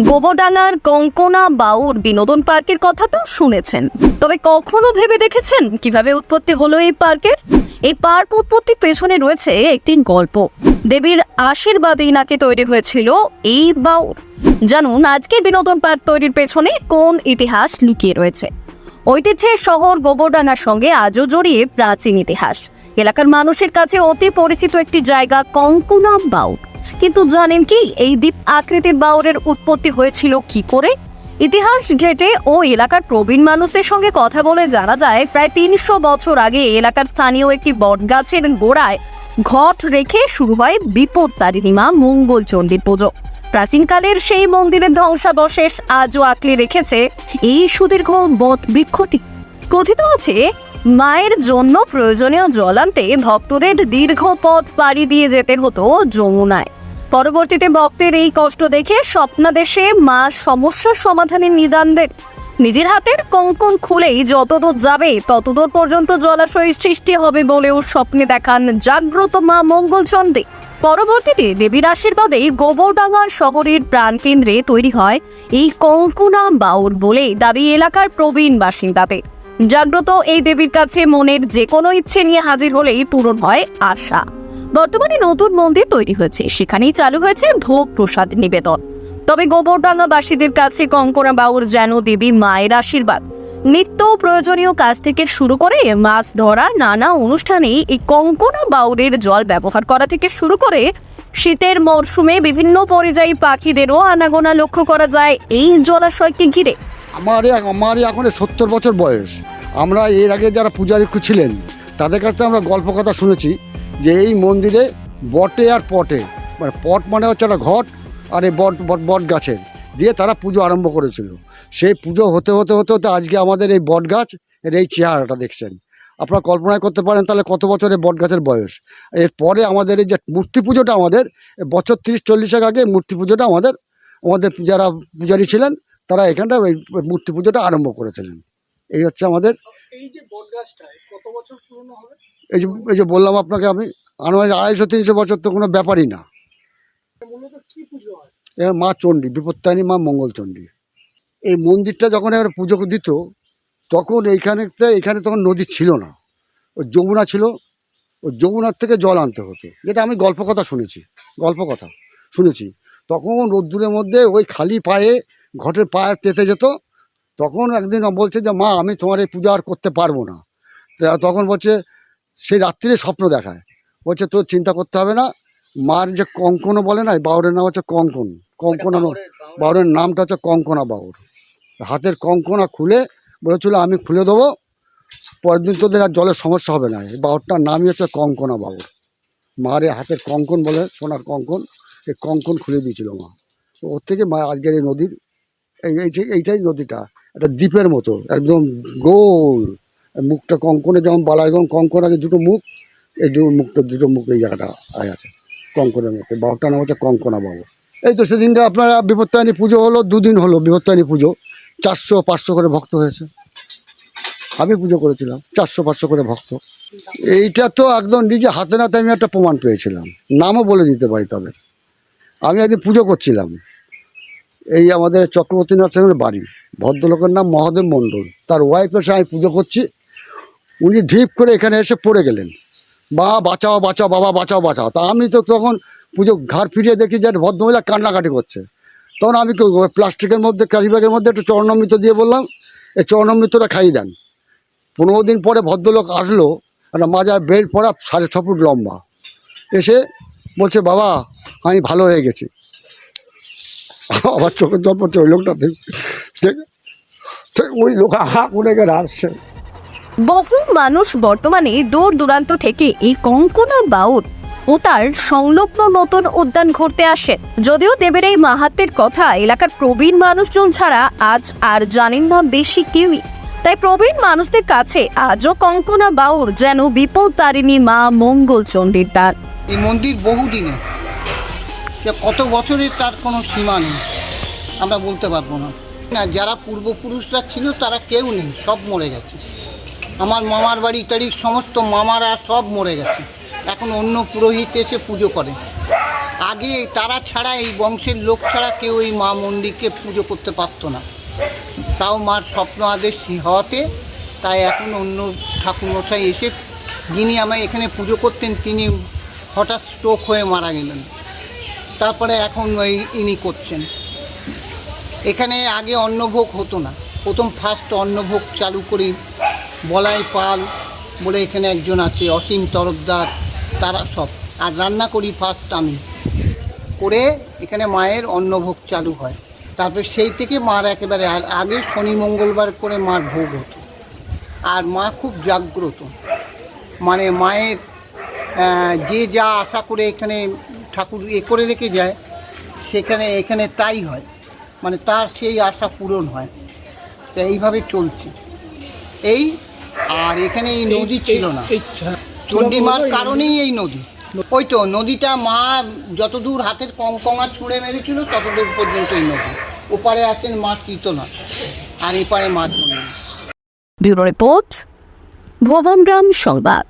গোবরডাঙ্গার কঙ্কনা বাউর বিনোদন পার্কের কথা তো শুনেছেন। তবে কখনো ভেবে দেখেছেন কীভাবে উৎপত্তি হলো এই পার্কের? এই পার্ক উৎপত্তির পেছনে রয়েছে একটি গল্প। দেবীর আশীর্বাদেই নাকি তৈরি হয়েছিল এই বাউর। জানুন, আজকের বিনোদন পার্ক তৈরির পেছনে কোন ইতিহাস লুকিয়ে রয়েছে? ঐতিহ্যের শহর গোবরডাঙ্গার সঙ্গে আজও জড়িয়ে প্রাচীন ইতিহাস। এলাকার মানুষের কাছে অতি পরিচিত একটি জায়গা কঙ্কনা বাউর। কিন্তু জানেন কি, এই দ্বীপ আকৃতির বাউরের উৎপত্তি হয়েছিল কি করে? ইতিহাস ঘেটে ও এলাকার প্রবীণ মানুষদের সঙ্গে কথা বলে জানা যায়, প্রায় তিনশো বছর আগে এলাকার স্থানীয় একটি বটগাছের গোড়ায় ঘট রেখে শুরু হয় বিপদ তারিণী মা মঙ্গল চণ্ডীর পুজো। প্রাচীনকালের সেই মন্দিরের ধ্বংসাবশেষ আজও আঁকড়ে রেখেছে এই সুদীর্ঘ বট বৃক্ষটি। কথিত আছে, মায়ের জন্য প্রয়োজনীয় জল আনতে ভক্তদের দীর্ঘ পথ পাড়ি দিয়ে যেতে হতো যমুনায়। পরবর্তীতে ভক্তের এই কষ্ট দেখে স্বপ্নাদেশে মা সমস্যার সমাধানের নিদান দেন। নিজের হাতের কঙ্কন খুলেই যতদূর যাবে, ততদূর পর্যন্ত জলাশয় সৃষ্টি হবে বলেও স্বপ্নে দেখান জাগ্রত মা মঙ্গলচণ্ডী পরবর্তীতে দেবীর আশীর্বাদে গোবরডাঙ্গা শহরের প্রাণকেন্দ্রে তৈরি হয় এই কঙ্কুনা বাউর বলে দাবি এলাকার প্রবীণ বাসিন্দাদের। জাগ্রত এই দেবীর কাছে মনের যে কোনো ইচ্ছে নিয়ে হাজির হলেই পূরণ হয় আশা। বর্তমানে নতুন মন্দির তৈরি হয়েছে। সেখানেই চালু হয়েছে ভোগ প্রসাদ নিবেদন। তবে গোবরডাঙ্গাবাসীদের কাছে কঙ্কনা বাউর যেন দেবী মায়ের আশীর্বাদ। নিত্য প্রয়োজনীয় কাজ থেকে শুরু করে মাছ ধরা, নানা অনুষ্ঠানে এই কঙ্কনা বাউরের জল ব্যবহার করা থেকে শুরু করে শীতের মরশুমে বিভিন্ন পরিযায়ী পাখিদেরও আনাগোনা লক্ষ্য করা যায় এই জলাশয়কে ঘিরে। আমার আমার এখন সত্তর বছর বয়স। আমরা এর আগে যারা পূজারি ছিলেন, তাদের কাছে আমরা গল্প কথা শুনেছি। যে এই মন্দিরে বটে আর পটে। মানে পট মানে হচ্ছে একটা ঘট আর এই বট বট গাছের দিয়ে তারা পুজো আরম্ভ করেছিল। সেই পুজো হতে হতে হতে হতে আজকে আমাদের এই বট গাছ এর এই চেহারাটা দেখছেন। আপনারা কল্পনা করতে পারেন তাহলে কত বছর এই বট গাছের বয়স। এরপরে আমাদের এই যে মূর্তি পুজোটা আমাদের বছর তিরিশ চল্লিশের আগে মূর্তি পুজোটা আমাদের আমাদের যারা পূজারী ছিলেন তারা এখানটা ওই মূর্তি পুজোটা আরম্ভ করেছিলেন। এই হচ্ছে আমাদের এই যে এই যে বললাম আপনাকে আমি আনুমানিক আড়াইশো তিনশো বছর তো কোনো ব্যাপারই না। মা চণ্ডী বিপত্তায়নী মা মঙ্গলচণ্ডী এই মন্দিরটা যখন এবার পুজো দিত তখন এইখানে এখানে তখন নদী ছিল না। ও যমুনা ছিল ও যমুনার থেকে জল আনতে হতো। যেটা আমি গল্প কথা শুনেছি গল্প কথা শুনেছি। তখন রোদ্দুরের মধ্যে ওই খালি পায়ে ঘটের পায়ে তেতে যেত তখন একদিন বলছে যে মা আমি তোমার এই পূজা আর করতে পারব না। তা তখন বলছে সেই রাত্রিরে স্বপ্ন দেখায়। বলছে তোর চিন্তা করতে হবে না। মার যে কঙ্কনও বলে না এই বাউরের নাম হচ্ছে কঙ্কন। কঙ্কনা বাউরের নামটা হচ্ছে কঙ্কনা বাউর হাতের কঙ্কনা খুলে বলেছিল আমি খুলে দেবো। পরের দিন তোদের আর জলের সমস্যা হবে না। এই বাউরটার নামই হচ্ছে কঙ্কনা বাউর মার এই হাতের কঙ্কন বলে সোনার কঙ্কন এই কঙ্কন খুলে দিয়েছিল মা। ওর থেকে মা আজকের এই নদীর এই এইটাই নদীটা। একটা দ্বীপের মতো, একদম গোল। মুখটা কঙ্কনে, যেমন বালায়, যেমন কঙ্কন আছে, দুটো মুখ, এই দু মুখটা, দুটো মুখ এই জায়গাটা আয় আছে, কঙ্কনের মতো। বাবুটার নাম হচ্ছে কঙ্কনা বাবু এই তো সেদিনটা আপনার বিপত্তায়নী পুজো হলো, দুদিন হলো বিপত্তায়নী পুজো। চারশো, পাঁচশো করে ভক্ত হয়েছে। আমি পুজো করেছিলাম, চারশো, পাঁচশো করে ভক্ত। এইটা তো একদম নিজে হাতে নাতে আমি একটা প্রমাণ পেয়েছিলাম। নামও বলে দিতে পারি তবে। আমি একদিন পুজো করছিলাম। এই আমাদের চক্রবর্তীনাথ সেনের বাড়ি। ভদ্রলোকের নাম মহাদেব মণ্ডল। তার ওয়াইফ এসে আমি পুজো করছি। উনি ঢিপ করে এখানে এসে পড়ে গেলেন। বা বাঁচাও বাঁচাও, বাবা, বাঁচাও বাঁচাও। তা আমি তো তখন পুজো ঘাড় ফিরিয়ে দেখি যে ভদ্রমহিলা কান্নাকাটি করছে। তখন আমি? প্লাস্টিকের মধ্যে ক্যারি ব্যাগের মধ্যে একটু চরণমৃত দিয়ে বললাম, এই চরণমৃতটা খাইয়ে দেন। পনেরো দিন পরে ভদ্রলোক আসলো একটা মাজার বেল্ট পরা সাড়ে ছ ফুট লম্বা। এসে বলছে, বাবা, আমি ভালো হয়ে গেছি। আবার চোখের জল পড়ছে ওই লোকটা দেখ- দেখ- দেখ, ওই লোক হা করে গেলে আসছে। বহু মানুষ বর্তমানে দূর দূরান্ত থেকে এই কঙ্কনা বাউর ও তার সংলগ্ন নতুন উদ্যান ঘুরতে আসে। যদিও দেবের এই মাহাত্মের কথা এলাকার প্রবীণ মানুষজন ছাড়া আজ আর জানেন না বেশি কেউই। তাই প্রবীণ মানুষদের কাছে আজও কঙ্কনা বাউর যেন বিপদ তারিণী মা মঙ্গল চণ্ডীর দান। এই মন্দির বহুদিনে কত বছরের তার কোনো সীমা নেই। আমরা বলতে পারব না। না, যারা পূর্বপুরুষরা ছিল, তারা কেউ নেই, সব মরে গেছে। আমার মামার বাড়ি টাড়ির সমস্ত মামারা সব মরে গেছে। এখন অন্য পুরোহিত এসে পুজো করে। আগে তারা ছাড়া এই বংশের লোক ছাড়া কেউ এই মা মন্দিরকে পুজো করতে পারতো না। তাও মার স্বপ্ন আদেশ হওয়াতে, তাই এখন অন্য ঠাকুরমশাই এসে যিনি আমায় এখানে পুজো করতেন, তিনি হঠাৎ স্ট্রোক হয়ে মারা গেলেন। তারপরে এখন ওই ইনি করছেন। এখানে আগে অন্নভোগ হতো না। প্রথম ফার্স্ট অন্নভোগ চালু করি, বলাই পাল বলে এখানে একজন আছে, অসীম তরফদার, তারা সব। আর রান্না করি ফার্স্ট আমি। করে এখানে মায়ের অন্নভোগ চালু হয়। তারপর সেই থেকে মার একেবারে, আর আগে শনি মঙ্গলবার করে মার ভোগ হতো। আর মা খুব জাগ্রত। মানে মায়ের যে যা আশা করে এখানে ঠাকুর এ করে রেখে যায়, সেখানে, এখানে তাই হয়। মানে তার সেই আশা পূরণ হয়। তো এইভাবে চলছে। এই আর এখানে এই নদী ছিল না। এই চণ্ডীমার কারণেই এই নদী। ওই তো নদীটা মা যতদূর হাতের কম কমা ছুঁড়ে মেরেছিল ততদূর পর্যন্ত এই নদী। ওপারে আছেন মা কীর্তনা আর এপারে মা চণ্ডী ব্যুরো রিপোর্ট ভবনগ্রাম সংবাদ।